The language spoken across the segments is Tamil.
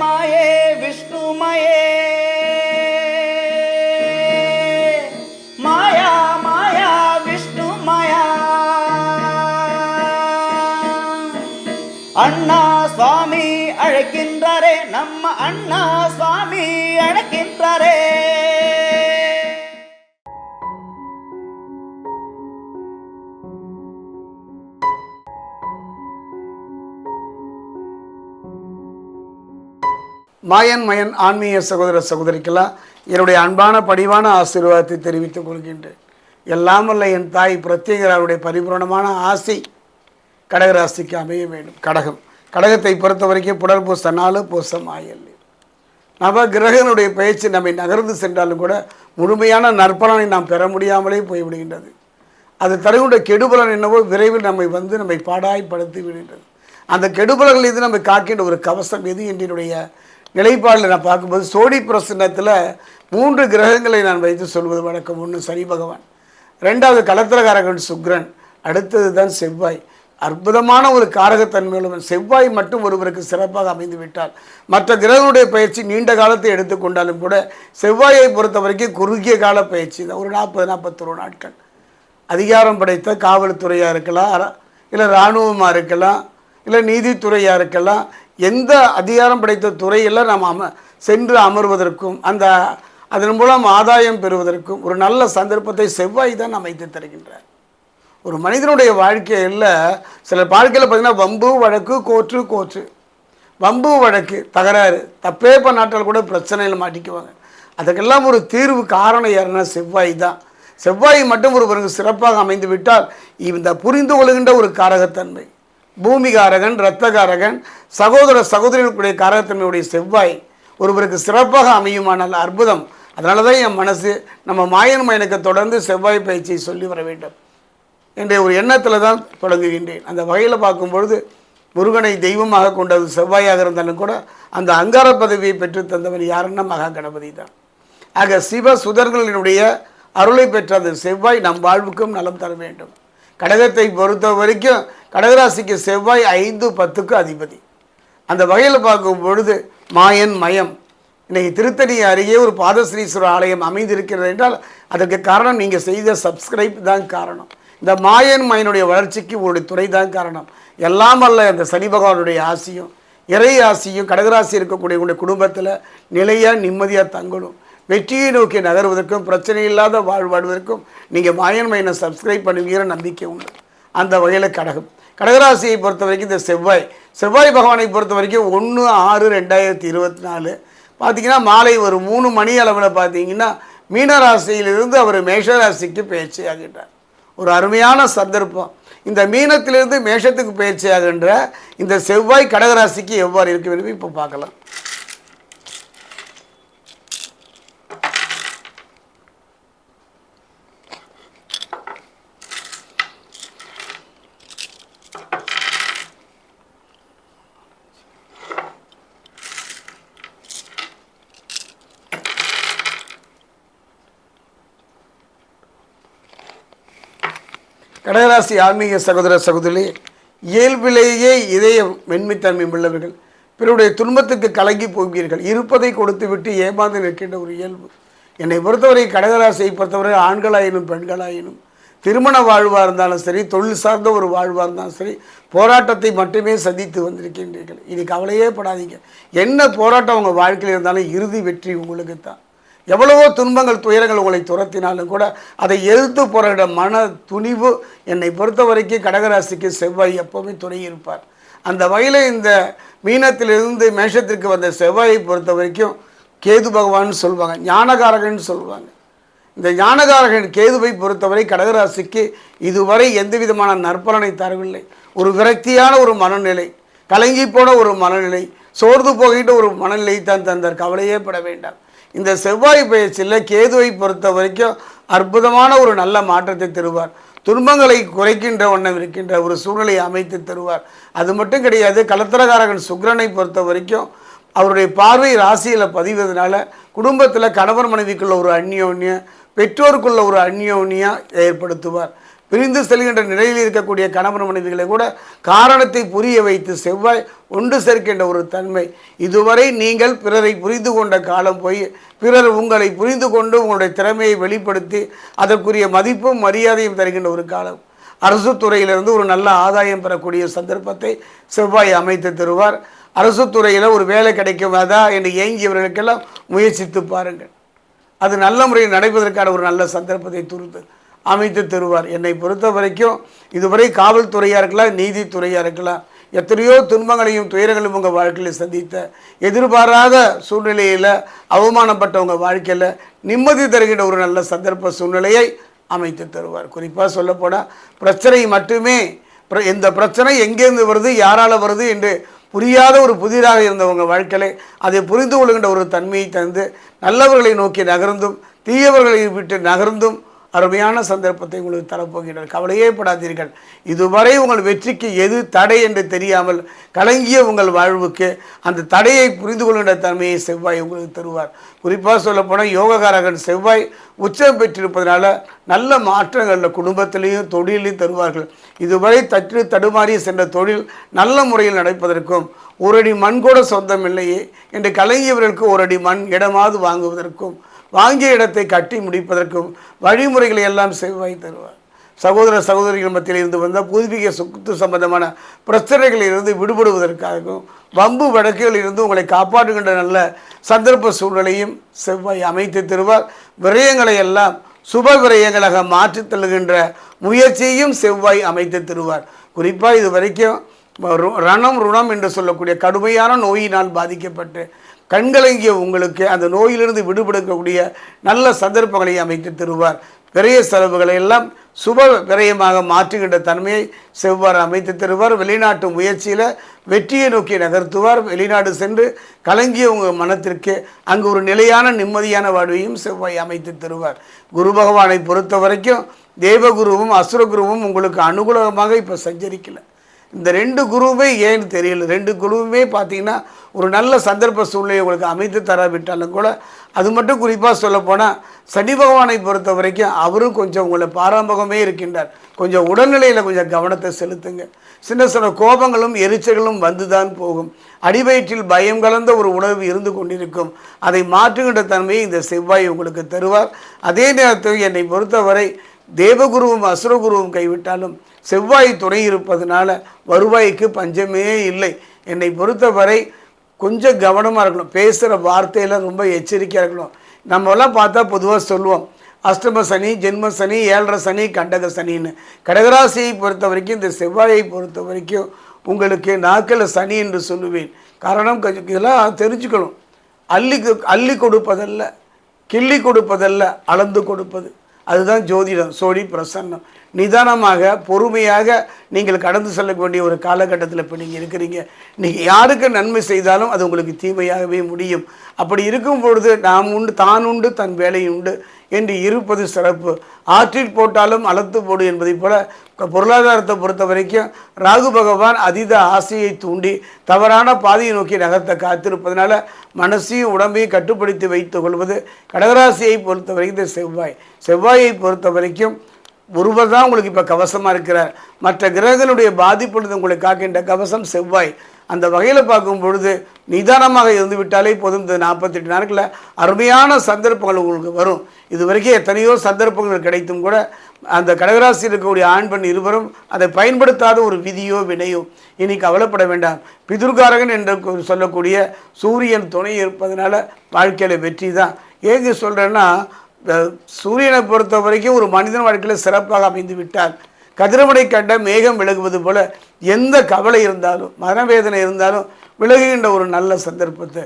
మయే విష్ణుమయే. మాయా మాయా విష్ణుమయా. అన్నా స్వామి అడకిండ్రరే నమ్మ అన్నా స్వామి అడకిండ్రరే மாயன் மயன் ஆன்மீக சகோதர சகோதரிக்கெல்லாம் என்னுடைய அன்பான பணிவான ஆசீர்வாதத்தை தெரிவித்துக் கொள்கின்றேன். எல்லாம் வல்ல என் தாய் பிரத்யேகராவுடைய பரிபூரணமான ஆசை கடகராசிக்கு அமைய வேண்டும். கடகம். கடகத்தை பொறுத்த வரைக்கும் புனர்பூச நாலு பூசம் ஆயல் நவ கிரகனுடைய பயிற்சி நம்மை நகர்ந்து சென்றாலும் கூட முழுமையான நற்பலனை நாம் பெற முடியாமலே போய்விடுகின்றது. அது தருகின்ற கெடுபலன் என்னவோ விரைவில் நம்மை வந்து நம்மை பாடாய்ப்படுத்தி விடுகின்றது. அந்த கெடுபலர்கள் இது நம்மை காக்கின்ற ஒரு கவசம் எது என்னுடைய நிலைப்பாடில் நான் பார்க்கும்போது சோடி பிரசன்னத்தில் மூன்று கிரகங்களை நான் வைத்து சொல்வது வழக்கம். ஒன்று சனி பகவான் ரெண்டாவது கலத்திரகாரகன் சுக்ரன் அடுத்தது தான் செவ்வாய். அற்புதமான ஒரு காரகத்தன்மையுள்ள செவ்வாய் மட்டும் ஒருவருக்கு சிறப்பாக அமைந்து விட்டால் மற்ற கிரகங்களுடைய பயிற்சி நீண்ட காலத்தை எடுத்துக்கொண்டாலும் கூட செவ்வாயை பொறுத்த வரைக்கும் குறுகிய கால பயிற்சி தான். ஒரு நாற்பது நாற்பத்தொரு நாட்கள். அதிகாரம் படைத்த காவல்துறையாக இருக்கலாம் இல்லை இராணுவமாக இருக்கலாம் இல்லை நீதித்துறையாக இருக்கலாம் எந்த அதிகாரம் படைத்த துறையில் நாம் அம சென்று அமர்வதற்கும் அந்த அதன் மூலம் ஆதாயம் பெறுவதற்கும் ஒரு நல்ல சந்தர்ப்பத்தை செவ்வாய் தான் அமைத்து தருகின்றார். ஒரு மனிதனுடைய வாழ்க்கையில் சில வாழ்க்கையில் பார்த்தீங்கன்னா வம்பு வழக்கு கோற்று கோற்று வம்பு வழக்கு தகராறு தப்பே பண்ணாட்டால் கூட பிரச்சனையில் மாட்டிக்குவாங்க அதுக்கெல்லாம் ஒரு தீர்வு காரணம் யாருன்னா செவ்வாய் தான். செவ்வாய் மட்டும் ஒருவருக்கு சிறப்பாக அமைந்து விட்டால் இந்த புரிந்து கொள்கின்ற ஒரு காரகத்தன்மை. பூமிகாரகன் இரத்தகாரகன் சகோதர சகோதரிகளுடைய காரகத்தன்மையுடைய செவ்வாய் ஒருவருக்கு சிறப்பாக அமையுமானால் அற்புதம். அதனால தான் என் மனசு நம்ம மாயன் மயனுக்கு தொடர்ந்து செவ்வாய் பயிற்சியை சொல்லி வர வேண்டும் என்ற ஒரு எண்ணத்தில் தான் தொடங்குகின்றேன். அந்த வகையில் பார்க்கும் பொழுது முருகனை தெய்வமாக கொண்டது செவ்வாயாக இருந்தாலும் கூட அந்த அங்கார பதவியை பெற்று தந்தவன் யாருன்னா மகா கணபதி தான். ஆக சிவ சுதர்களினுடைய அருளை பெற்ற அந்த செவ்வாய் நம் வாழ்வுக்கும் நலம் தர வேண்டும். கடகத்தை பொறுத்த வரைக்கும் கடகராசிக்கு செவ்வாய் ஐந்து பத்துக்கு அதிபதி. அந்த வகையில் பார்க்கும் பொழுது மாயன் மயம். இன்றைக்கி திருத்தணி அருகே ஒரு பாதஸ்ரீஸ்வரர் ஆலயம் அமைந்திருக்கிறது என்றால் அதற்கு காரணம் நீங்கள் செய்த சப்ஸ்கிரைப் தான் காரணம். இந்த மாயன் மயனுடைய வளர்ச்சிக்கு உங்களுடைய துறை தான் காரணம். எல்லாம் அல்ல அந்த சனி பகவானுடைய ஆசியும். இறை ஆசியும் கடகராசி இருக்கக்கூடிய உங்களுடைய குடும்பத்தில் நிலையாக நிம்மதியாக தங்கணும். வெற்றியை நோக்கி நகர்வதற்கும் பிரச்சனை இல்லாத வாழ்வாடுவதற்கும் நீங்கள் மாயன் மயனை சப்ஸ்கிரைப் பண்ணுவீங்கிற நம்பிக்கை உண்டு. அந்த வகையில் கடகம். கடகராசியை பொறுத்த வரைக்கும் இந்த செவ்வாய். செவ்வாய் பகவானை பொறுத்த வரைக்கும் ஒன்று ஆறு ரெண்டாயிரத்தி இருபத்தி நாலு பார்த்தீங்கன்னா மாலை ஒரு மூணு மணி அளவில் பார்த்தீங்கன்னா மீனராசியிலிருந்து அவர் மேஷராசிக்கு பயிற்சி ஆகின்றார் ஒரு அருமையான சந்தர்ப்பம். இந்த மீனத்திலிருந்து மேஷத்துக்கு பயிற்சி ஆகின்ற இந்த செவ்வாய் கடகராசிக்கு எவ்வாறு இருக்க விரும்பி இப்போ பார்க்கலாம். கடகராசி ஆன்மீக சகோதர சகோதரி இயல்பிலேயே இதய மென்மைத்தன்மை உள்ளவர்கள் பிறருடைய துன்பத்துக்கு கலங்கி போவீர்கள் இருப்பதை கொடுத்து விட்டு ஏமாந்து நிற்கின்ற ஒரு இயல்பு. என்னை பொறுத்தவரை கடகராசியை பொறுத்தவரை ஆண்களாயினும் பெண்களாயினும் திருமண வாழ்வாக இருந்தாலும் சரி தொழில் சார்ந்த ஒரு வாழ்வாக இருந்தாலும் சரி போராட்டத்தை மட்டுமே சந்தித்து வந்திருக்கின்றீர்கள். இனி கவலையே படாதீங்க. என்ன போராட்டம் உங்கள் வாழ்க்கையில் இருந்தாலும் இறுதி வெற்றி உங்களுக்கு தான் எவ்வளவோ துன்பங்கள் துயரங்கள் உங்களை துரத்தினாலும் கூட அதை எதிர்த்து போராட மன துணிவு என்னை பொறுத்த வரைக்கும் கடகராசிக்கு செவ்வாய் எப்போவுமே துணை இருப்பார். அந்த வகையில் இந்த மீனத்திலிருந்து மேஷத்திற்கு வந்த செவ்வாயை பொறுத்த வரைக்கும் கேது பகவான் சொல்லுவாங்க ஞானகாரகன் சொல்லுவாங்க இந்த ஞானகாரகன் கேதுவை பொறுத்தவரை கடகராசிக்கு இதுவரை எந்த விதமான நற்பலனை தரவில்லை. ஒரு விரக்தியான ஒரு மனநிலை கலங்கி போன ஒரு மனநிலை சோர்ந்து போகின்ற ஒரு மனநிலை தான் தந்தார் கவலையே பட வேண்டாம். இந்த செவ்வாய் பயிற்சியில் கேதுவை பொறுத்த வரைக்கும் அற்புதமான ஒரு நல்ல மாற்றத்தை தருவார். துன்பங்களை குறைக்கின்ற வண்ணம் இருக்கின்ற ஒரு சூழ்நிலையை அமைத்து தருவார். அது மட்டும் கிடையாது கலத்திரகாரகன் சுக்கிரனை பொறுத்த வரைக்கும் அவருடைய பார்வை ராசியில் பதிவதனால குடும்பத்தில் கணவர் மனைவிக்குள்ள ஒரு அந்யோன்யம் பெற்றோருக்குள்ள ஒரு அந்யோன்யம் ஏற்படுத்துவார். பிரிந்து செல்கின்ற நிலையில் இருக்கக்கூடிய கணவன் மனைவிகளை கூட காரணத்தை புரிய வைத்து செவ்வாய் ஒன்று சேர்க்கின்ற ஒரு தன்மை. இதுவரை நீங்கள் பிறரை புரிந்து கொண்ட காலம் போய் பிறர் உங்களை புரிந்து கொண்டு உங்களுடைய திறமையை வெளிப்படுத்தி அதற்குரிய மதிப்பும் மரியாதையும் தருகின்ற ஒரு காலம். அரசு துறையிலிருந்து ஒரு நல்ல ஆதாயம் பெறக்கூடிய சந்தர்ப்பத்தை செவ்வாய் அமைத்து தருவார். அரசு துறையில் ஒரு வேலை கிடைக்குமாதா என்று ஏங்கியவர்களுக்கெல்லாம் முயற்சித்து பாருங்கள். அது நல்ல முறையில் நடைபெறுவதற்கான ஒரு நல்ல சந்தர்ப்பத்தை துருத்து அமைத்து தருவார். என்னை பொறுத்த வரைக்கும் இதுவரை காவல்துறையாக இருக்கலாம் நீதித்துறையாக இருக்கலாம் எத்தனையோ துன்பங்களையும் துயரங்களையும் உங்கள் வாழ்க்கையில் சந்தித்த எதிர்பாராத சூழ்நிலையில் அவமானப்பட்டவங்க வாழ்க்கையில் நிம்மதி தருகின்ற ஒரு நல்ல சந்தர்ப்ப சூழ்நிலையை அமைத்து தருவார். குறிப்பாக சொல்லப்போனால் பிரச்சனை மட்டுமே இந்த பிரச்சனை எங்கேருந்து வருது யாரால் வருது என்று புரியாத ஒரு புதிராக இருந்தவங்க வாழ்க்கையில அதை புரிந்து கொள்கின்ற ஒரு தன்மையை தந்து நல்லவர்களை நோக்கி நகர்ந்தும் தீயவர்களை விட்டு நகர்ந்தும் அருமையான சந்தர்ப்பத்தை உங்களுக்கு தரப்போகின்றனர் கவலையே படாதீர்கள். இதுவரை உங்கள் வெற்றிக்கு எது தடை என்று தெரியாமல் கலங்கிய உங்கள் வாழ்வுக்கு அந்த தடையை புரிந்து கொள்கின்ற தன்மையை செவ்வாய் உங்களுக்கு தருவார். குறிப்பாக சொல்லப்போனால் யோககாரகன் செவ்வாய் உச்சம் பெற்றிருப்பதனால நல்ல மாற்றங்களில் குடும்பத்திலையும் தொழிலையும் தருவார்கள். இதுவரை தற்று தடுமாறி சென்ற தொழில் நல்ல முறையில் நடப்பதற்கும் ஒரு அடி மண் கூட சொந்தம் இல்லையே என்று கலங்கியவர்களுக்கு ஒரு அடி மண் இடமாவது வாங்குவதற்கும் வாங்கிய இடத்தை கட்டி முடிப்பதற்கும் வழிமுறைகளை எல்லாம் செவ்வாய் தருவார். சகோதர சகோதரிகள் மத்தியில் இருந்து வந்த பூர்வீக சொத்து சம்பந்தமான பிரச்சனைகளில் இருந்து விடுபடுவதற்காகவும் வம்பு வழக்குகளில் இருந்து உங்களை காப்பாற்றுகின்ற நல்ல சந்தர்ப்ப சூழ்நிலையும் செவ்வாய் அமைத்து தருவார். விரயங்களை எல்லாம் சுப விரயங்களாக மாற்றித் தள்ளுகின்ற முயற்சியையும் செவ்வாய் அமைத்து தருவார். குறிப்பாக இது வரைக்கும் ரணம் ருணம் என்று சொல்லக்கூடிய கடுமையான நோயினால் பாதிக்கப்பட்டு கண்கலங்கிய உங்களுக்கு அந்த நோயிலிருந்து விடுபடுக்கக்கூடிய நல்ல சந்தர்ப்பங்களை அமைத்து தருவார். பெரிய செலவுகளை எல்லாம் சுப விரயமாக மாற்றுகின்ற தன்மையை செவ்வாறு அமைத்து தருவார். வெளிநாட்டு முயற்சியில் வெற்றியை நோக்கி நகர்த்துவார். வெளிநாடு சென்று கலங்கிய உங்கள் மனத்திற்கு அங்கு ஒரு நிலையான நிம்மதியான வாழ்வையும் செவ்வாய் அமைத்து தருவார். குரு பகவானை பொறுத்த வரைக்கும் தேவகுருவும் அசுரகுருவும் உங்களுக்கு அனுகூலமாக இப்போ சஞ்சரிக்கலை. இந்த ரெண்டு குருவுமே ஏன்னு தெரியல. ரெண்டு குருவுமே பார்த்தீங்கன்னா ஒரு நல்ல சந்தர்ப்ப சூழ்நிலையை உங்களுக்கு அமைத்து தராவிட்டாலும் கூட அது மட்டும் குறிப்பாக சொல்லப்போனால் சனி பகவானை பொறுத்த வரைக்கும் அவரும் கொஞ்சம் உங்களை பாரம்பகமே இருக்கின்றார். கொஞ்சம் உடல்நிலையில் கொஞ்சம் கவனத்தை செலுத்துங்க. சின்ன சின்ன கோபங்களும் எரிச்சல்களும் வந்து தான் போகும். அடிவயிற்றில் பயம் கலந்த ஒரு உணர்வு இருந்து கொண்டிருக்கும். அதை மாற்றுகின்ற தன்மையை இந்த செவ்வாய் உங்களுக்கு தருவார். அதே நேரத்தில் என்னை பொறுத்தவரை தேவகுருவும் அசுரகுருவும் கைவிட்டாலும் செவ்வாய் துணை இருப்பதனால வருவாய்க்கு பஞ்சமே இல்லை. என்னை பொறுத்தவரை கொஞ்சம் கவனமாக இருக்கணும். பேசுகிற வார்த்தையில் ரொம்ப எச்சரிக்கையாக இருக்கணும். நம்மலாம் பார்த்தா பொதுவாக சொல்லுவோம். அஷ்டம சனி ஜென்ம சனி ஏழரை சனி கண்டக சனின்னு. கடகராசியை பொறுத்த வரைக்கும் இந்த செவ்வாயை பொறுத்த வரைக்கும் உங்களுக்கு நாக்கில் சனி என்று சொல்லுவேன். காரணம் கொஞ்சம் இதெல்லாம் தெரிஞ்சுக்கணும். அள்ளி அள்ளி கொடுப்பதல்ல கிள்ளி கொடுப்பதல்ல அளந்து கொடுப்பது. அதுதான் ஜோதிடம் சோழி பிரசன்னம். நிதானமாக பொறுமையாக நீங்கள் கடந்து செல்ல வேண்டிய ஒரு காலகட்டத்தில் இப்போ நீங்கள் இருக்கிறீங்க. நீங்கள் யாருக்கு நன்மை செய்தாலும் அது உங்களுக்கு தீமையாகவே முடியும். அப்படி இருக்கும் பொழுது நாம் உண்டு தான் உண்டு தன் வேலை உண்டு என்று இருப்பது சிறப்பு. ஆற்றில் போட்டாலும் அளத்து போடு என்பதைப் போல பொருளாதாரத்தை பொறுத்த வரைக்கும் ராகு பகவான் அதீத ஆசையை தூண்டி தவறான பாதையை நோக்கி நகர்த்த காத்திருப்பதனால மனசையும் உடம்பையும் கட்டுப்படுத்தி வைத்துக் கொள்வது கடகராசியை பொறுத்த வரைக்கும் இந்த செவ்வாய். செவ்வாயை பொறுத்த வரைக்கும் ஒருவர் தான் உங்களுக்கு இப்போ கவசமாக இருக்கிறார் மற்ற கிரகங்களுடைய பாதிப்புள்ளது உங்களை காக்கின்ற கவசம் செவ்வாய். அந்த வகையில் பார்க்கும் பொழுது நிதானமாக இருந்து விட்டாலே போதும். இந்த நாற்பத்தெட்டு நாட்களில் அருமையான சந்தர்ப்பங்கள் உங்களுக்கு வரும். இது வரைக்கும் எத்தனையோ சந்தர்ப்பங்கள் கிடைத்தும் கூட அந்த கடகராசியில் இருக்கக்கூடிய ஆண் பெண் இருவரும் அதை பயன்படுத்தாத ஒரு விதியோ வினையோ இனி கவலைப்பட வேண்டாம். பிதுர்காரகன் என்று சொல்லக்கூடிய சூரியன் துணை இருப்பதனால வாழ்க்கையில் வெற்றி தான். ஏங்க சொல்கிறேன்னா இந்த சூரியனை பொறுத்த வரைக்கும் ஒரு மனிதன் வாழ்க்கையில் சிறப்பாக அமைந்து விட்டால் கதிரவனை கண்ட மேகம் விலகுவது போல எந்த கவலை இருந்தாலும் மனவேதனை இருந்தாலும் விலகுகின்ற ஒரு நல்ல சந்தர்ப்பத்தை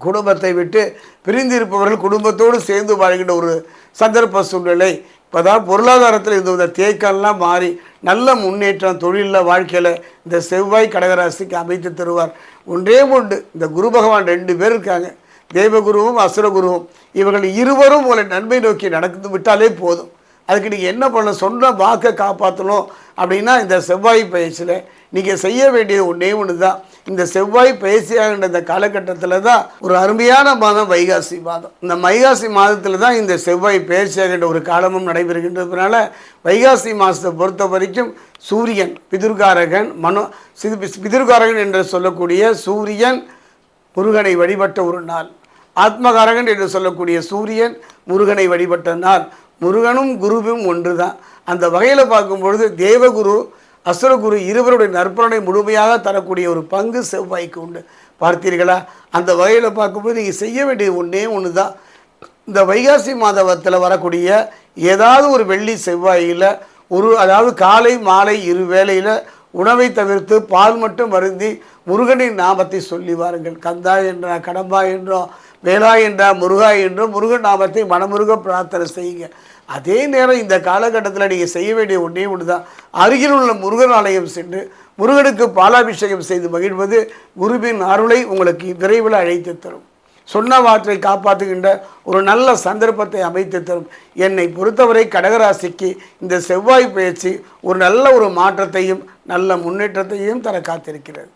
குடும்பத்தை விட்டு பிரிந்திருப்பவர்கள் குடும்பத்தோடு சேர்ந்து வாழ்கின்ற ஒரு சந்தர்ப்ப சூழ்நிலை. இப்போதான் பொருளாதாரத்தில் இருந்த இந்த தேக்கம்லாம் மாறி நல்ல முன்னேற்றம் தொழிலில் வாழ்க்கையில் இந்த செவ்வாய் கடகராசிக்கு அமைத்து தருவார். ஒன்றே ஒன்று இந்த குரு பகவான் ரெண்டு பேர் இருக்காங்க. தேவகுருவும் அசுரகுருவும் இவர்கள் இருவரும் உங்களை நன்மை நோக்கி நடந்து விட்டாலே போதும். அதுக்கு நீங்கள் என்ன பண்ணணும்? சொன்ன வாக்கை காப்பாற்றணும் அப்படின்னா இந்த செவ்வாய் பயிற்சியில் நீங்கள் செய்ய வேண்டியது ஒன்றே ஒன்று தான் இந்த செவ்வாய் பயிற்சியாகின்ற இந்த காலகட்டத்தில் தான் ஒரு அருமையான மாதம் வைகாசி மாதம். இந்த வைகாசி மாதத்தில் தான் இந்த செவ்வாய் பயிற்சியாகின்ற ஒரு காலமும் நடைபெறுகின்றதுனால வைகாசி மாதத்தை பொறுத்த வரைக்கும் சூரியன் பிதிர்காரகன் மனோ சிது பிதிர்காரகன் என்று சொல்லக்கூடிய சூரியன் முருகனை வழிபட்ட ஒரு நாள். ஆத்மகாரகன் என்று சொல்லக்கூடிய சூரியன் முருகனை வழிபட்ட நாள் முருகனும் குருவும் ஒன்று தான் அந்த வகையில் பார்க்கும்பொழுது தேவகுரு அசுரகுரு இருவருடைய நற்பலனை முழுமையாக தரக்கூடிய ஒரு பங்கு செவ்வாய்க்கு உண்டு. பார்த்தீர்களா? அந்த வகையில் பார்க்கும்போது நீங்கள் செய்ய வேண்டிய ஒன்றே ஒன்று தான் இந்த வைகாசி மாதவத்தில் வரக்கூடிய ஏதாவது ஒரு வெள்ளி செவ்வாயில் ஒரு அதாவது காலை மாலை இரு வேளையில் உணவை தவிர்த்து பால் மட்டும் வருந்தி முருகனின் நாமத்தை சொல்லி வாருங்கள். கந்தா என்றா கடம்பா என்றோ வேலா என்றா முருகா என்றும் முருகன் நாமத்தை மனமுருக பிரார்த்தனை செய்யுங்க. அதே நேரம் இந்த காலகட்டத்தில் நீங்கள் செய்ய வேண்டிய ஒன்றே ஒன்று தான் அருகில் உள்ள முருகன் ஆலயம் சென்று முருகனுக்கு பாலாபிஷேகம் செய்து மகிழ்வது குருவின் அருளை உங்களுக்கு விரைவில் அழைத்து தரும். சொன்ன வாற்றை காப்பாற்றுகின்ற ஒரு நல்ல சந்தர்ப்பத்தை அமைத்து தரும். என்னை பொறுத்தவரை கடகராசிக்கு இந்த செவ்வாய் பயிற்சி ஒரு நல்ல ஒரு மாற்றத்தையும் நல்ல முன்னேற்றத்தையும் தர காத்திருக்கிறது.